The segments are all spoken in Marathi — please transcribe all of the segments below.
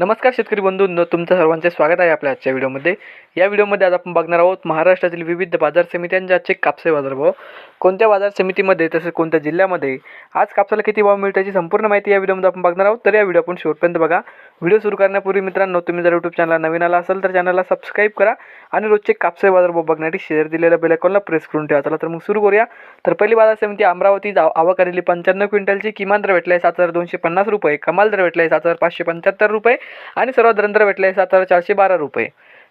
नमस्कार शेतकरी बंधूंनो तुमचं सर्वांचे स्वागत आहे आपल्या आजच्या व्हिडिओमध्ये. या व्हिडिओमध्ये आज आपण बघणार आहोत महाराष्ट्रातील विविध बाजार समित्यांचे आजचे कापसे बाजारभाव. कोणत्या बाजार समितीमध्ये तसेच कोणत्या जिल्ह्यामध्ये? आज कापसाला किती भाव मिळतो याची संपूर्ण माहिती या व्हिडिओमध्ये आपण बघणार आहोत. तर या व्हिडिओ आपण शेवटपर्यंत बघा. व्हिडिओ सुरू करण्यापूर्वी मित्रांनो तुम्ही जर यूट्यूब चॅनलला नवीन आला असेल तर चॅनलला सबस्क्राईब करा आणि रोजचे कापसे बाजारभाव बघण्यासाठी शेअर दिलेल्या बेलायकॉनला प्रेस करून ठेवा. चला तर मग सुरू करूया. तर पहिली बाजार समिती अमरावती. आवक आलेली पंच्याण्णव क्विंटलची. किमान दर भेटला आहे सात हजार दोनशे पन्नास रुपये. कमाल दर भेटला आहे सात हजार पाचशे पंच्याहत्तर रुपये. आणि सर्वात दर भेटले आहे सात हजार चारशे बारा रुपये.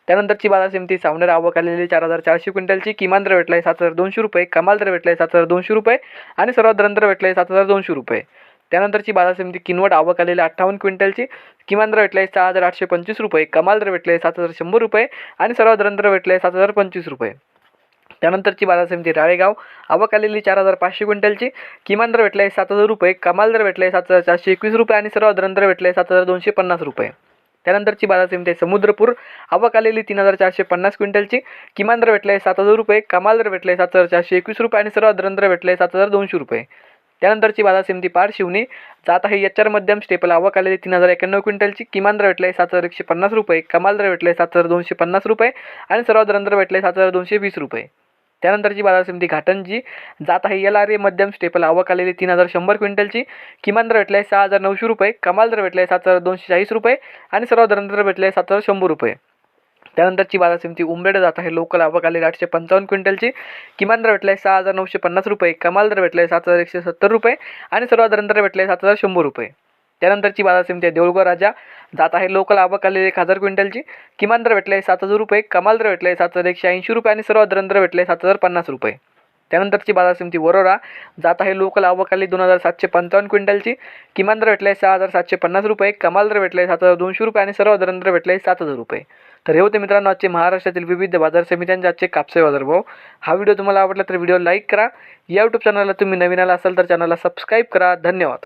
त्यानंतरची बाजार समिती सावनेर आवक आलेली चार हजार चारशे क्विंटलची. किमान दर भेटला आहे सात हजार दोनशे रुपये कमाल दर भेटला आहे सात हजार दोनशे रुपये आणि सर्वात दर भेटला आहे सात हजार दोनशे रुपये. त्यानंतरची बाजार समिती किनवट आवक आलेली अठ्ठावन्न क्विंटलची. किमान दर भेटला आहे सहा हजार आठशे पंचवीस रुपये कमाल दर भेटला आहे सात हजार शंभर रुपये आणि सर्वात दर भेटला आहे सात हजार पंचवीस रुपये. त्यानंतरची बाजार समिती राळेगाव. आवक आलेली चार हजार पाचशे क्विंटलची. किमान दर भेटला आहे सात हजार रुपये. कमाल दर भेटला आहे सात हजार चारशे एकवीस रुपये आणि सर्व दर भेटला आहे सात हजार दोनशे पन्नास रुपये. त्यानंतरची बाजार समिती आहे समुद्रपूर. आवक आलेली तीन हजार चारशे पन्नास क्विंटलची. किमान दर भेटला आहे सात हजार रुपये. कमाल दर भेटला आहे सात हजार चारशे एकवीस रुपये आणि सर्व दर भेटला आहे सात हजार दोनशे रुपये. त्यानंतरची बाजार समिती पार शिवणी. जात आहे एच आर मध्यम स्टेपल. आवक आलेली तीन हजार एक्याण्णव क्विंटलची. किमान दर भेटला आहे सात हजार एकशे पन्नास रुपये. कमाल दर भेटला आहे सात हजार दोनशे पन्नास रुपये आणि सर्वात दर भेटला आहे सात हजार दोनशे वीस रुपये. त्यानंतरची बाजार समिती घाटंजी जात आहे. एल आर ए मध्यम स्टेपल आवक आलेली तीन हजार शंभर क्विंटलची. किमान दर भेटला आहे सहा हजार नऊशे रुपये. कमाल दर भेटला आहे सात हजार दोनशे चाळीस रुपये आणि सर्व दर भेटला आहे सात हजार शंभर रुपये. त्यानंतरची बाजार समिती उंबेड जात आहे. लोकल आवक आलेली आठशे पंचावन्न क्विंटलची. किमान दर भेटला आहे सहा हजार नऊशे पन्नास रुपये. कमाल दर भेटला आहे सात हजार एकशे सत्तर रुपये आणि सर्वात दर भेटला आहे सात हजार शंभर रुपये. त्यानंतरची बाजार समिती आहे देऊळगाव राजा. जात आहे लोकल आवक आलेली एक हजार क्विंटलची. किमान दर भेटले आहे सात हजार रुपये कमाल दर भेटले आहे सात हजार एकशे ऐंशी रुपये आणि सर्वात दर भेटले सात हजार पन्नास रुपये. त्यानंतरची बाजार समिती वरोरा. जात आहे लोकल आवकाली दोन हजार सातशे पंचावन्न क्विंटलची. किमान दर भेटले आहे सहा हजार सातशे पन्नास रुपये कमाल दर भेटले सात हजार दोनशे रुपये आणि सर्व दर भेटले सात हजार रुपये. तर हे होते मित्रांनो आजचे महाराष्ट्रातील विविध बाजार समित्यांचे आजचे कापसे बाजार भाव. हा व्हिडिओ तुम्हाला आवडला तर व्हिडिओ लाईक करा. या यूट्यूब चॅनलला तुम्ही नवीन आला असाल तर चॅनलला सबस्क्राईब करा. धन्यवाद.